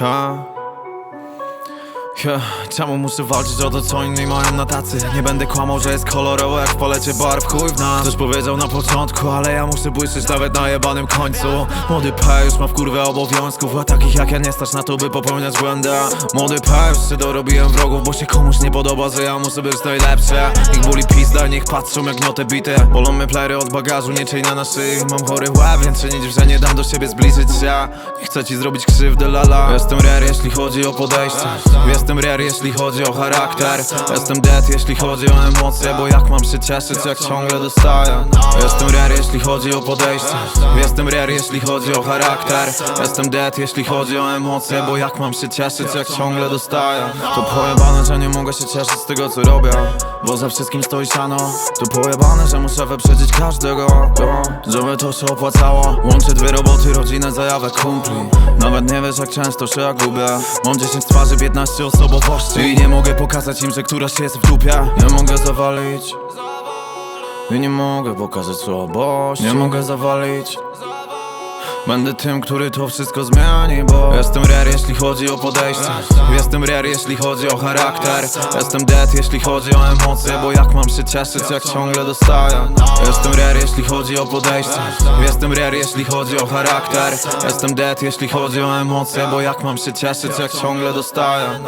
啊。Czemu muszę walczyć o to, co inni mają na tacy? Nie będę kłamał, że jest kolorowo jak w palecie barw chuj w nas. Ktoś powiedział na początku, ale ja muszę błyszczeć nawet na jebanym końcu. Młody P już ma w kurwę obowiązków A takich jak ja nie stać na to, by popełniać błędy. Młody P już się dorobiłem wrogów, bo się komuś nie podoba, że ja muszę być najlepszy. Ich boli pizda, niech patrzą jak gnotę bite. Bolą mnie plery od bagażu, nie czyjnia na szyi Mam chory łeb, więc się nie dziw, że nie dam do siebie zbliżyć się. Nie chcę ci zrobić krzywdy, lala. Jestem rare, jeśli chodzi o podejście. Jestem rare, jeśli chodzi o charakter. Jestem dead, jeśli chodzi o emocje Bo jak mam się cieszyć, jak ciągle dostaję. Jestem rare, jeśli chodzi o podejście. Jestem rare, jeśli chodzi o charakter. Jestem dead, jeśli chodzi o emocje Bo jak mam się cieszyć, jak ciągle dostaję. To pojebane, że nie mogę się cieszyć z tego, co robię. Bo za wszystkim stoi siano. To pojebane, że muszę wyprzedzić każdego. Go, Żeby to się opłacało. Łączę dwie roboty, rodzinę, zajawę kumpli. Nawet nie wiesz, jak często się ja gubię. Mam 10 twarzy, 15 osobowości. I nie mogę pokazać im, że któraś jest w dupie. Nie mogę zawalić. I nie mogę pokazać słabości. Nie mogę zawalić Będę tym, który to wszystko zmieni, bo Jestem rare, jeśli chodzi o podejście. Jestem rare, jeśli chodzi o charakter. Jestem dead, jeśli chodzi o emocje Bo jak mam się cieszyć, jak ciągle dostaję? Jestem rare, jeśli chodzi o podejście. Jestem rare, jeśli chodzi o charakter. Jestem dead, jeśli chodzi o emocje Bo jak mam się cieszyć, jak ciągle dostaję